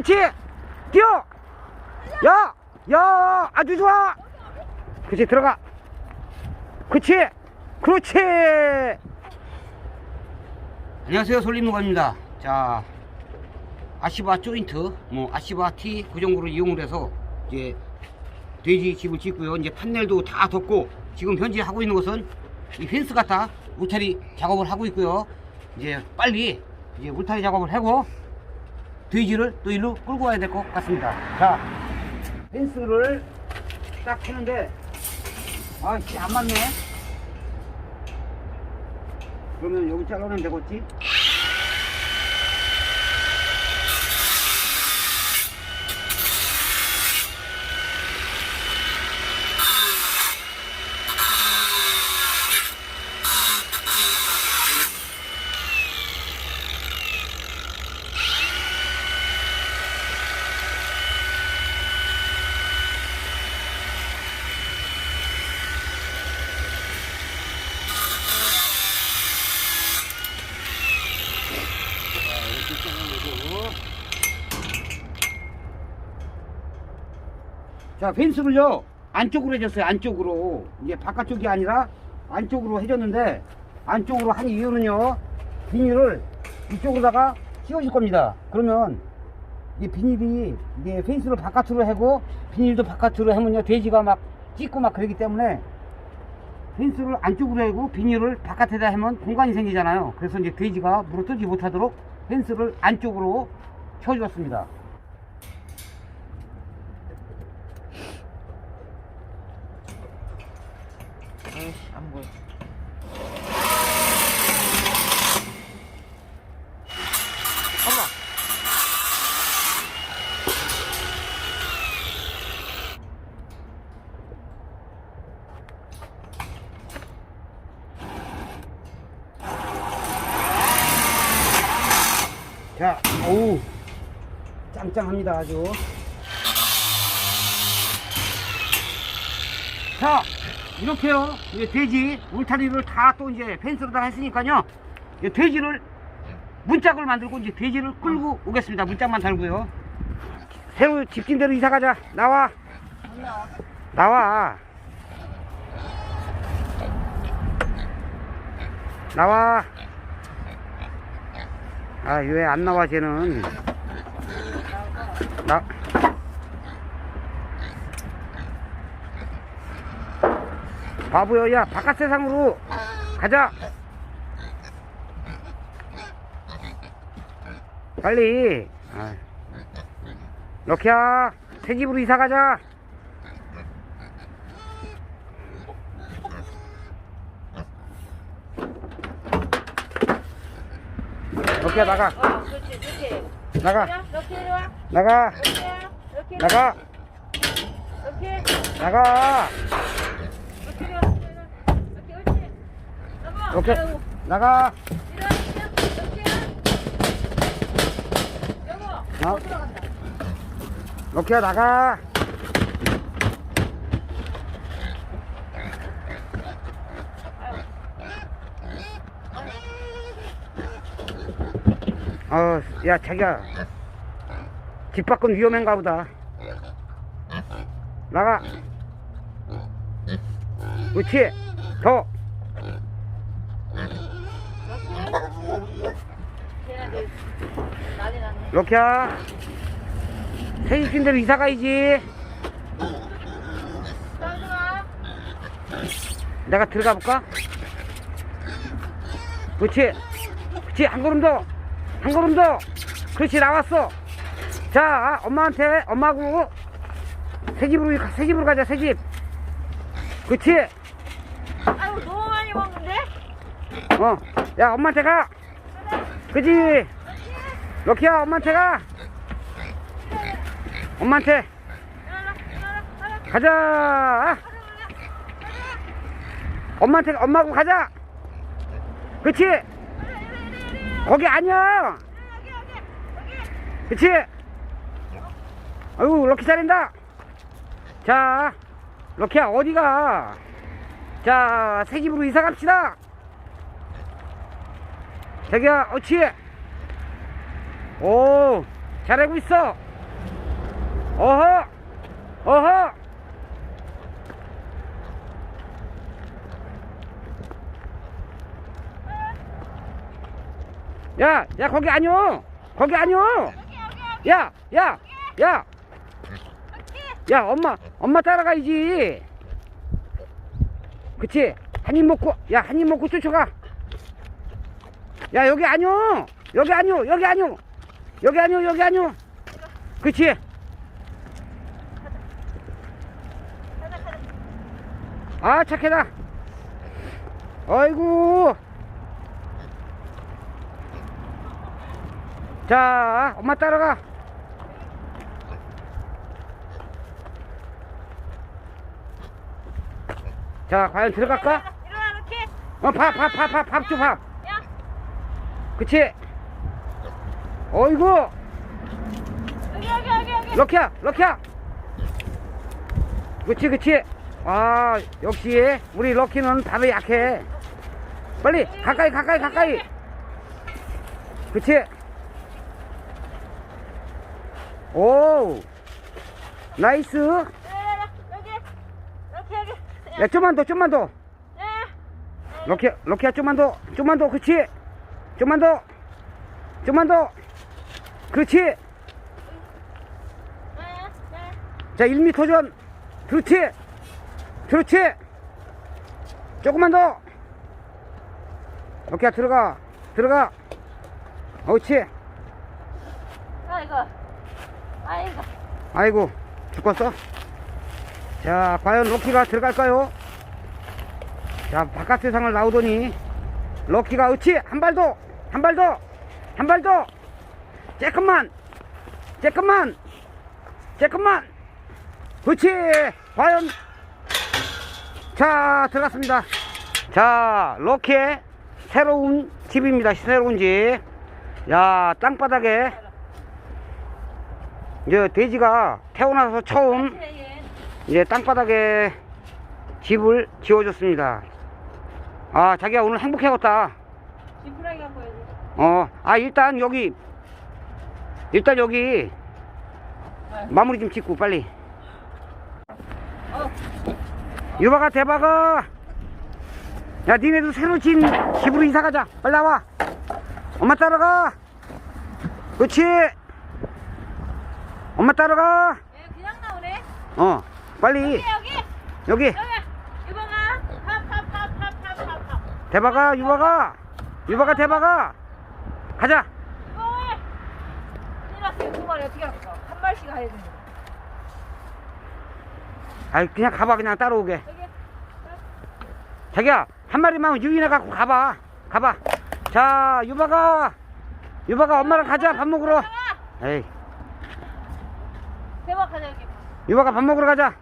그치 뛰어. 야! 야! 아주 좋아. 그치 들어가. 그치 그렇지. 안녕하세요 솔림노가입니다. 자 아시바 조인트 뭐 아시바 그 정도로 이용을 해서 이제 돼지 집을 짓고요. 이제 판넬도 다 덮고 지금 현재 하고 있는 것은 이 펜스 갖다 울타리 작업을 하고 있고요. 이제 빨리 이제 울타리 작업을 하고 돼지를 또 일로 끌고 와야 될 것 같습니다. 자 펜스를 딱 하는데 아 씨 안 맞네. 그러면 여기 잘라내면 되겠지 자 펜스를요 안쪽으로 해줬어요 안쪽으로. 이게 바깥쪽이 아니라 안쪽으로 해줬는데 안쪽으로 한 이유는요 비닐을 이쪽으로다가 씌워줄 겁니다. 그러면 이 비닐이 이게 펜스를 바깥으로 하고 비닐도 바깥으로 하면요 돼지가 막 찢고 막 그러기 때문에 펜스를 안쪽으로 하고 비닐을 바깥에다 하면 공간이 생기잖아요. 그래서 이제 돼지가 물어뜯지 못하도록 펜스를 안쪽으로 쳐주었습니다 에이씨 안 보여 엄마 자, 어우, 짱짱합니다, 아주. 자, 이렇게요. 이제 돼지 울타리를 다 또 이제 펜스로 다 했으니까요. 이제 돼지를 문짝을 만들고 이제 돼지를 끌고 오겠습니다. 문짝만 달고요. 새로 집진 대로 이사 가자. 나와. 나와. 나와. 아, 왜 안 나와, 쟤는. 나. 바보야, 야, 바깥 세상으로 가자. 빨리. 아. 럭키야, 새 집으로 이사 가자. 럭키야, 나가. 어, 그렇지, 그렇지. 나가. 이렇게 이리 와. 나가. 이렇게, 이렇게. 나가. 이렇게, 나가. 이렇게 이리 와. 이렇게, 그렇지. 여보, 오케이. 아이고, 나가. 이리 와, 이리 와. 이렇게. 여보, 어? 못 들어간다. 럭키야, 나가. 어, 야, 자기야. 집 밖은 위험한가 보다. 나가. 그렇지. 더. 럭키야. 새집진 대로 이사 가야지. 내가 들어가 볼까? 그렇지. 그렇지. 한 걸음 더. 한 걸음 더. 그렇지. 나왔어. 자, 엄마한테, 엄마하고 새 집으로, 가- 새 집으로 가자, 새 집. 그렇지. 아이고, 너무 많이 먹는데? 어. 야, 엄마한테 가. 그지. 럭키야, 엄마한테 가. 엄마한테. 가자. 엄마한테, 엄마하고 가자. 그렇지. 거기 아니야. 그치? 아유, 럭키 잘한다. 자, 럭키야, 어디가? 자, 새 집으로 이사 갑시다. 자기야, 어치. 오, 잘하고 있어. 어허! 어허! 야, 야, 거기 아니오! 거기 아니오! 야, 야, 야! 야, 엄마, 엄마 따라가야지! 그치? 한 입 먹고, 야, 한 입 먹고 쫓아가! 야, 여기 아니오! 여기 아니오! 여기 아니오! 여기 아니오! 여기 아니오! 그치? 아, 착해다! 아이고! 자, 엄마 따라가! 자, 과연 들어갈까? 일어나 이렇게. 어, 밥, 밥, 밥, 밥, 밥 줘, 밥. 야. 그치? 어이구! 여기 여기 여기 여기. 럭키야, 럭키야! 그치, 그치? 아, 역시, 우리 럭키는 밥에 약해. 빨리, 가까이, 가까이, 가까이! 그치? 오! 나이스! 야, 여기. 여기 여기. 야, 좀만 더, 좀만 더! 야. 럭키야, 럭키야, 좀만 더, 좀만 더, 그치? 좀만 더! 좀만 더! 그렇지! 자, 1m 전. 그렇지. 그렇지. 조금만 더. 오케이, 들어가. 들어가. 옳지. 아이고. 아이고. 아이고, 죽었어. 자, 과연 럭키가 들어갈까요? 자, 바깥 세상을 나오더니, 럭키가, 옳지. 한발 더. 한 발 더. 한 발 더. 쬐끔만. 쬐끔만. 쬐끔만. 그렇지. 과연. 자, 들어갔습니다. 자, 럭키의 새로운 집입니다. 새로운 집. 야, 땅바닥에 이제 돼지가 태어나서 처음 얘. 이제 땅바닥에 집을 지어줬습니다. 아, 자기야 오늘 행복해졌다. 어, 아 일단 여기 일단 여기 마무리 좀 짓고 빨리. 어. 유바가 대박아. 야, 니네도 새로 진 집으로 이사 가자. 빨리 나와. 엄마 따라가. 그렇지. 엄마 따라가. 얘 그냥 나오네. 어, 빨리 여기 여기. 여기. 여기. 팝팝팝팝팝팝. 대박아, 유바가. 유바가 대박아. 가자. 왜? 났어요. 두 마리 어떻게 할까? 한 마리씩 가야 되는 거. 아이 그냥 가봐 그냥 따라오게. 여기. 자기야 한 마리만 유인해 갖고 가봐. 가봐. 자 유바가 유바가 엄마랑 가자 밥 먹으러. 에이 대박 하자 여기. 유바가 밥 먹으러 가자.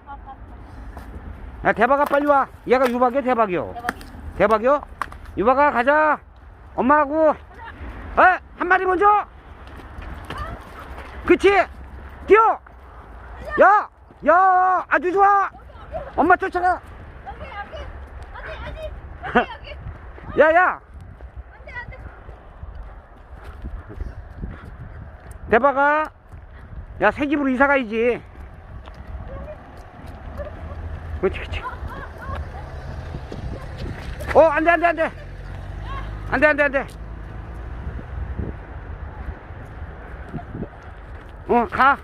야 대박아 빨리 와. 얘가 유박이야 대박이요. 대박이. 대박이요? 유바가 가자. 엄마하고. 에? 한 마리 먼저. 그치? 뛰어. 야, 야, 아주 좋아. 엄마 쫓아가. 여기 여기. 어디 어디. 여기 여기. 야, 야. 안돼 안돼. 대박아. 야, 새 집으로 이사 가야지. 그렇지, 그렇지. 어, 안 돼, 안 돼, 안 돼. 안 돼, 안 돼, 안 돼. 어, 가.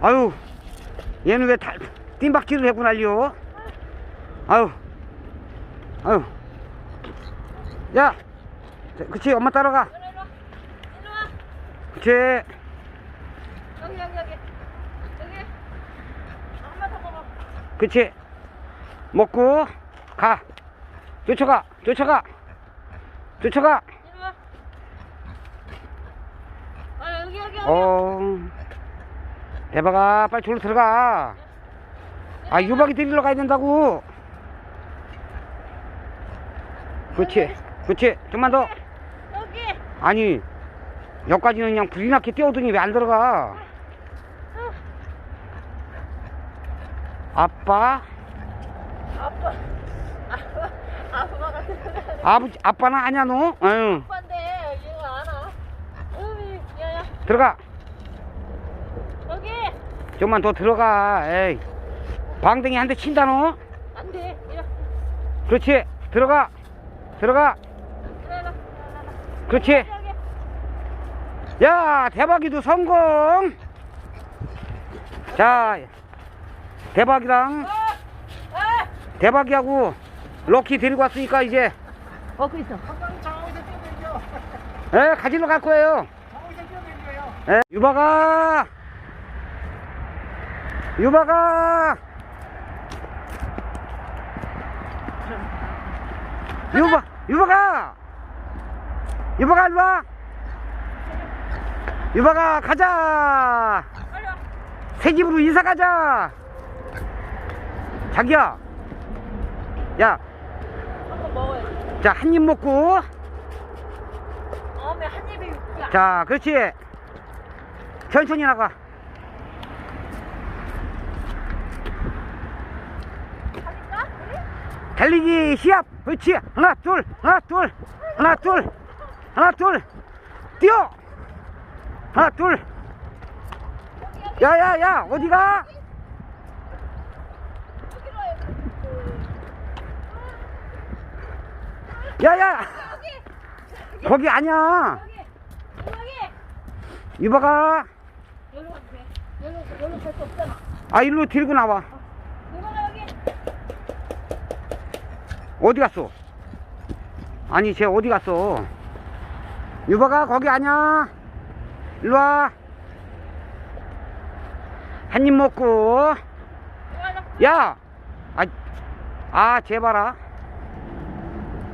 아유, 얘는 왜 다, 뜀박질을 하고 난리요? 아유, 아유. 야, 자, 그치, 엄마 따라가. 그치. 여기 여기 여기. 여기. 한번 더 먹어. 그치? 먹고 가. 쫓아가 쫓아가. 쫓아가. 아 여기 여기 여기. 어 대박아. 빨리 졸로 들어가. 아 유박이 데리러 가야 된다고. 그치 그치 좀만 더. 여기. 아니 여기까지는 그냥 불이 나게 뛰어오더니 왜 안 들어가 아빠 아빠. 아빠. 아빠가. 아버지 아빠는 아냐 너? 응 아빠인데 얘가 안 와. 으이, 야야. 들어가 여기. 좀만 더 들어가. 에이. 방댕이 한 대 친다 너. 안 돼 이리 그렇지. 들어가. 들어가. 그렇지. 야, 대박이도 성공. 자, 대박이랑 아! 대박이하고 럭키 데리고 왔으니까 이제 어, 그 있어. 에 가지러 갈 거예요. 에, 유바가 유바가 유바 유바가 유바가 일로 와 유바가 가자 빨리 와. 새 집으로 이사 가자 자기야. 야. 한번 먹어야지. 자 한 입 먹고. 어메 한 입에 육야. 자 그렇지. 천천히 나가. 가니까? 우리? 달리기 시합. 그렇지. 하나 둘 하나 둘 하나 둘 하나 둘. 뛰어. 하나 둘. 야야 야 어디가 여기로 와요. 야야 여기. 거기 아니야 여기. 유바가 여기로. 여기로 갈수 없잖아. 아 일로 들고 나와 여기. 어디 갔어 아니 쟤 어디 갔어 유바가 거기 아니야 일로 와 한 입 먹고. 야! 아, 아, 제발아.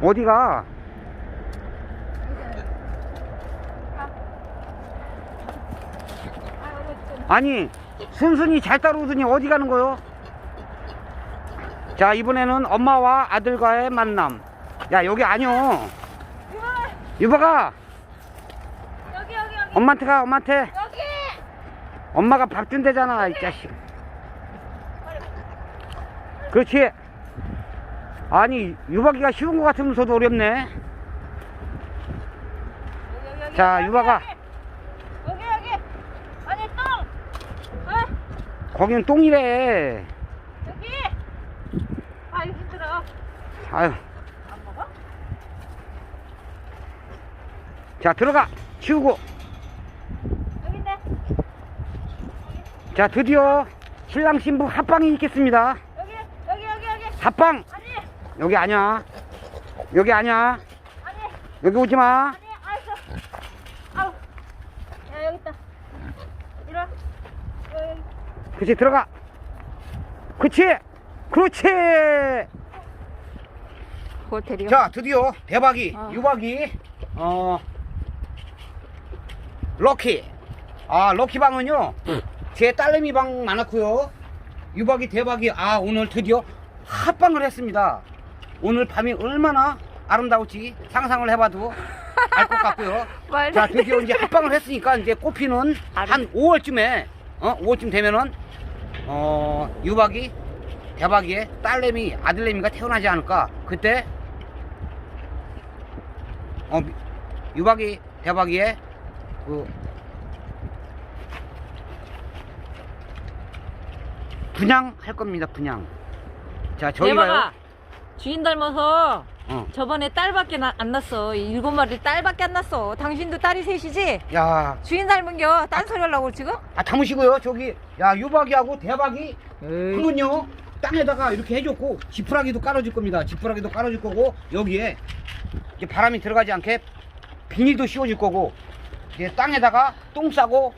어디가? 아. 아니, 순순히 잘 따라오더니 어디 가는 거요? 자, 이번에는 엄마와 아들과의 만남. 야, 여기 아니요. 유바가, 여기 여기 여기. 엄마한테 가, 엄마한테. 여기. 엄마가 밥 준대잖아, 이 자식. 그렇지. 아니, 유박이가 쉬운 것 같으면서도 어렵네. 여기, 여기, 여기, 자, 여기, 유바가. 여기 여기. 아니 똥. 어? 거기는 똥이래. 여기. 아 이거 힘들어. 아유. 안 먹어? 자, 들어가. 치우고. 여기인데. 자, 드디어 신랑 신부 합방이 있겠습니다. 여기 여기 여기 여기. 합방! 아니 여기 아니야. 여기 아니야. 아니 여기 오지 마. 아니 알았어. 아우. 야 여기 있다. 여기. 그렇지, 들어가. 그렇지. 그렇지. 호텔이요? 자, 드디어 대박이, 어. 유박이, 어, 럭키. 아, 럭키 방은요, 제 딸내미 방 많았고요. 유박이 대박이, 아, 오늘 드디어 합방을 했습니다. 오늘 밤이 얼마나 아름다울지 상상을 해봐도 알 것 같고요. 말도 자, 안 돼. 드디어 이제 합방을 했으니까 이제 꽃피는 아름- 한 5월쯤에, 어, 5월쯤 되면은, 어, 유박이, 대박이의 딸내미, 아들내미가 태어나지 않을까. 그때, 어, 미- 유박이, 대박이의, 그, 분양할 겁니다, 분양. 자, 저희가요. 대박아 주인 닮아서 어. 저번에 딸밖에 나- 안 났어 일곱 마리 딸밖에 안 났어 당신도 딸이 셋이지? 야, 주인 닮은겨 딴소리 하려고 지금? 아, 담으시고요. 저기, 야, 유박이하고 대박이. 한건요 땅에다가 이렇게 해줬고 지푸라기도 깔아줄 겁니다 지푸라기도 깔아줄 거고 여기에 이제 바람이 들어가지 않게 비닐도 씌워줄 거고 이제 땅에다가 똥 싸고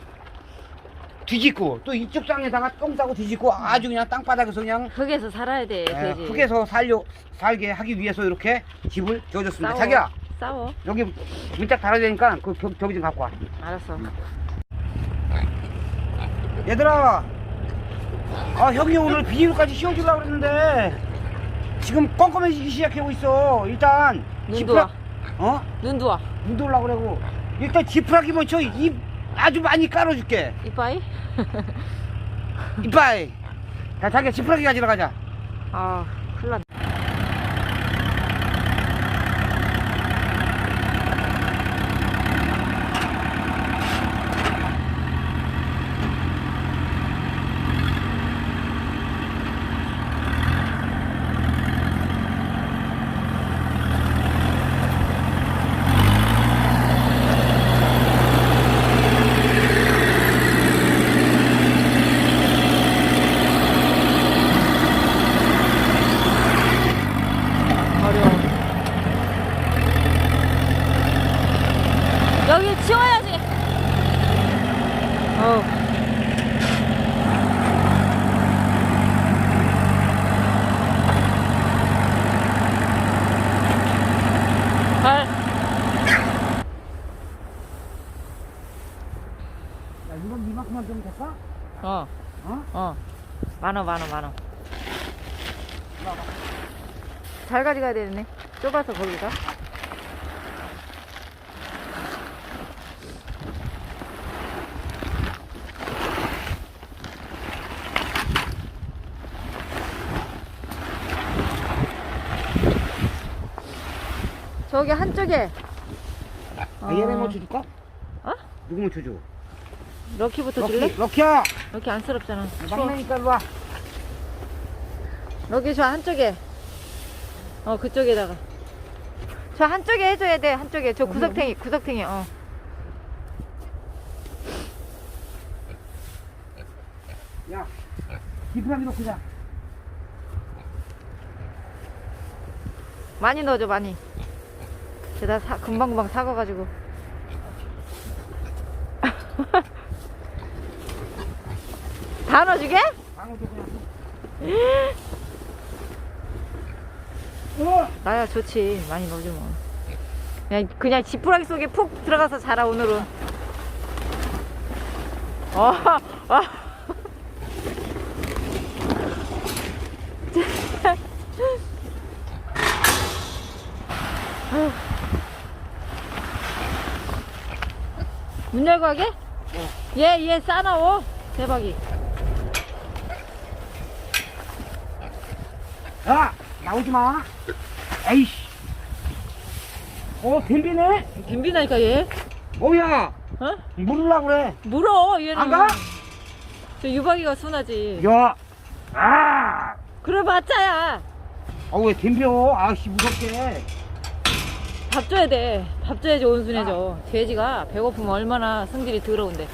뒤집고 또 이쪽 땅에다가 똥 싸고 뒤집고 아주 그냥 땅바닥에서 그냥 흙에서 살아야 돼 에, 돼지. 흙에서 살려 살게 하기 위해서 이렇게 집을 지어줬습니다. 싸워. 자기야 싸워. 여기 문짝 달아야 되니까 그 벽, 저기 좀 갖고 와. 알았어. 얘들아 아 형이 오늘 비닐까지 씌워주려고 그랬는데 지금 껌껌해지기 시작하고 있어. 일단 눈도 와. 어? 눈도 와. 눈도 올라고 그러고. 일단 지푸라기 먼저 입 아주 많이 깔아줄게. 이빠이? 이빠이. 자 자기야 지푸라기 가지러 가자. 아 큰일 났네 어. 발. 야, 이건 이만큼만 좀 될까? 어. 어? 어. 만원, 만원, 만원. 잘 가져가야 되네. 좁아서 거기가. 저기 한쪽에. 아, 얘네 뭐 줄까? 어? 누구 뭐 줘줘? 럭키부터 줄래? 럭키, 럭키야! 럭키 안쓰럽잖아. 추워. 막내니까 일로 와. 여기 저 한쪽에 어 그쪽에다가 저 한쪽에 해줘야 돼 한쪽에 저 구석탱이 구석탱이 어 야, 지푸라기 놓고 자. 많이 넣어줘 많이 제가 사, 금방금방 사가가지고 다 넣어주게? 나야 좋지 많이 넣어주면 그냥 그냥 지푸라기 속에 푹 들어가서 자라 오늘은 어, 어. 문 열고 하게? 얘, 얘 싸나워. 대박이. 야, 나오지 마. 에이씨. 어, 덤비네? 빈비나니까 얘. 어야, 어? 물으려 그래. 물어, 얘는. 안 가? 저 유박이가 순하지. 야, 아, 그래, 맞자야. 어, 왜 덤벼? 아씨, 무섭게. 밥 줘야 돼. 밥 줘야지 온순해져. 돼지가 배고프면 얼마나 성질이 더러운데.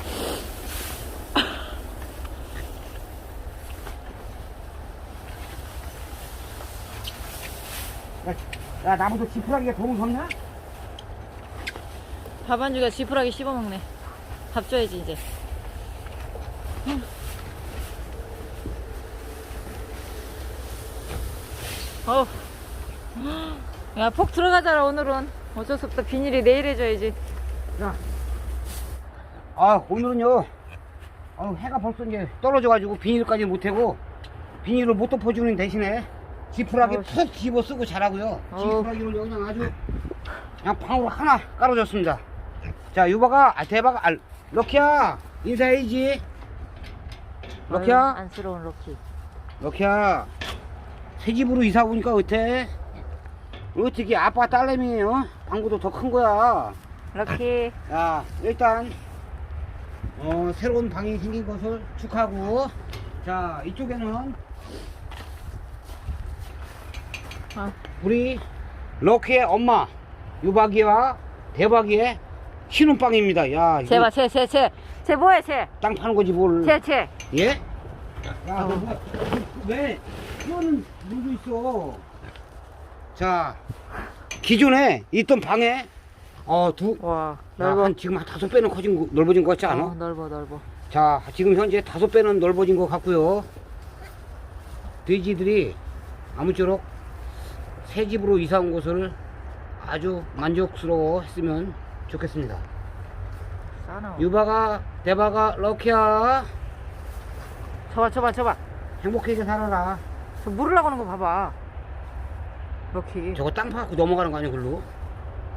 야, 나보다 지푸라기가 더 무섭냐? 밥 안 주가 지푸라기 씹어먹네. 밥 줘야지, 이제. 어. 야, 폭 들어가잖아, 오늘은. 어쩔 수 없다. 비닐이 내일 해줘야지. 야, 아, 오늘은요. 아, 해가 벌써 이제 떨어져가지고 비닐까지 못하고 비닐을 못 덮어주는 대신에 지푸라기 어우, 푹 집어 쓰고 자라고요. 어우. 지푸라기를 그냥 아주 그냥 방으로 하나 깔아줬습니다. 자, 유바가, 아, 대박, 아, 럭키야, 인사해야지. 럭키야, 아유, 안쓰러운 럭키. 럭키야, 새 집으로 이사 오니까 어때? 어떻게 아빠 딸내미예요? 방구도 더 큰 거야. 럭키. 자, 일단 어, 새로운 방이 생긴 것을 축하하고 자, 이쪽에는 아, 우리 럭키의 엄마 유박이와 대박이의 신혼방입니다. 야, 이거 쟤봐, 쟤, 쟤, 쟤. 쟤 뭐해, 쟤? 땅 파는 거지 뭘? 쟤, 쟤. 예? 야, 너 뭐, 왜 이거는 물고 있어? 자, 기존에 있던 방에 어, 두 와, 야, 넓어. 한 지금 한 다섯 배는 커진 거, 넓어진 것 같지 않아? 어, 넓어, 넓어. 자, 지금 현재 다섯 배는 넓어진 것 같고요. 돼지들이 아무쪼록 새 집으로 이사 온 것을 아주 만족스러워 했으면 좋겠습니다. 유바가, 대바가, 럭키야. 저봐, 저봐, 저봐. 행복하게 살아라. 저 물으려고 하는 거 봐봐. 럭키. 저거 땅 파갖고 넘어가는 거 아니야, 글로?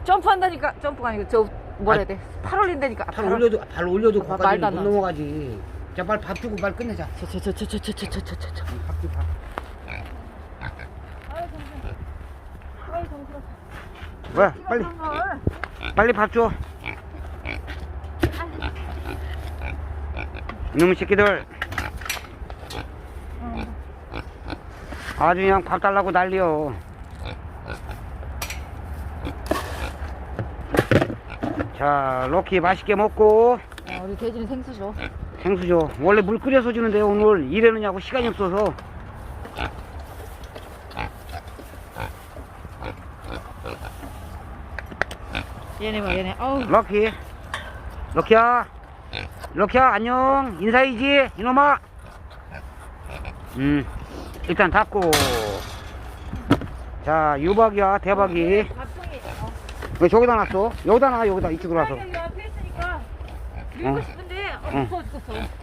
점프한다니까. 점프가 아니고, 저, 뭐라 해야 돼? 팔 올린다니까. 발 올려도, 발 올려도 아, 거기까지 못. 넘어가지. 자, 빨리 밥 주고 빨리 끝내자. 저, 저, 저, 저, 저, 저, 저, 저, 저, 저, 저. 밥 주, 밥. 아이 정신없어. 왜? 빨리, 빨리 밥 줘. 이놈의 새끼들. 아주 그냥 밥 달라고 난리여. 자, 럭키 맛있게 먹고 아, 우리 돼지는 생수 줘. 생수 줘. 원래 물 끓여서 주는데 오늘 일하느냐고 시간이 없어서. 얘네 봐, 얘네. 어우. 럭키. 럭키야. 이렇게야 안녕 인사이지 이놈아 음 일단 닫고 자 유박이야 대박이 밥통이. 어. 왜 저기다 놨어 여기다 놔 여기다 이쪽으로 와서 여기 앞에 있으니까 밀고 어. 싶은데 어, 어. 죽겠어.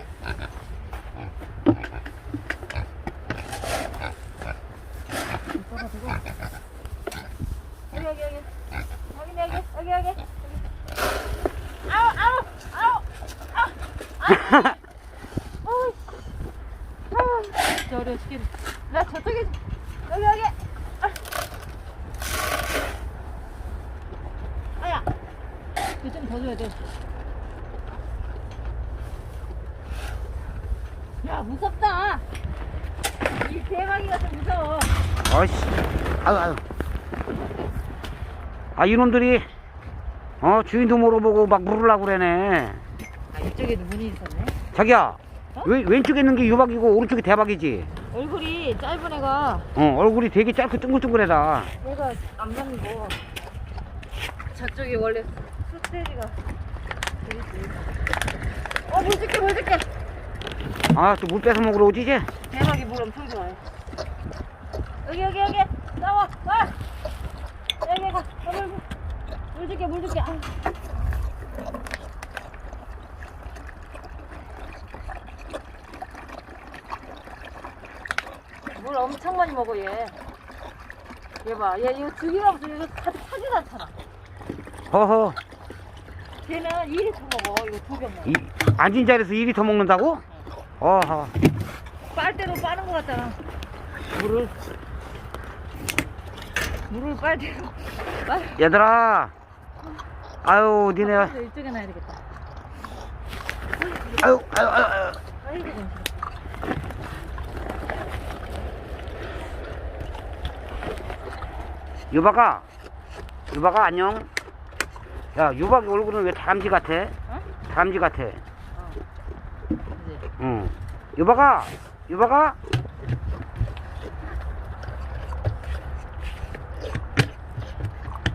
아 이놈들이 어 주인도 물어보고 막 물으려고 그러네 아 이쪽에도 문이 있었네. 자기야 어? 왼, 왼쪽에 있는 게 유박이고 오른쪽이 대박이지 얼굴이 짧은 애가 어 얼굴이 되게 짧고 둥글둥글해다 얘가 안 맞는 거. 저쪽이 원래 스테리가 되겠지. 어물 줄게 물 줄게. 아 또 물 뺏어 먹으러 오지 이제 대박이 물 엄청 좋아해. 여기 여기 여기 나와 와. 여기 가. 물, 줄게 물 줄게. 아. 물 엄청 많이 먹어 얘. 얘 봐, 얘 이거 없어. 이거 가득 차지도 않잖아. 허허 걔는 2리터 먹어. 이거 두 병 먹어. 이, 앉은 자리에서 2리터 먹는다고? 어허 빨대로 빠는 것 같잖아. 물을. 물을 빨대로. 빨. 얘들아 아유 니네 아유 아, 이쪽에 놔야 되겠다. 아유 아유 아유 아이고, 괜찮아. 유박아 유박아 안녕 야 유박이 얼굴은 왜 다람쥐 같아? 어? 다람쥐 같아 어. 응 유박아 유박아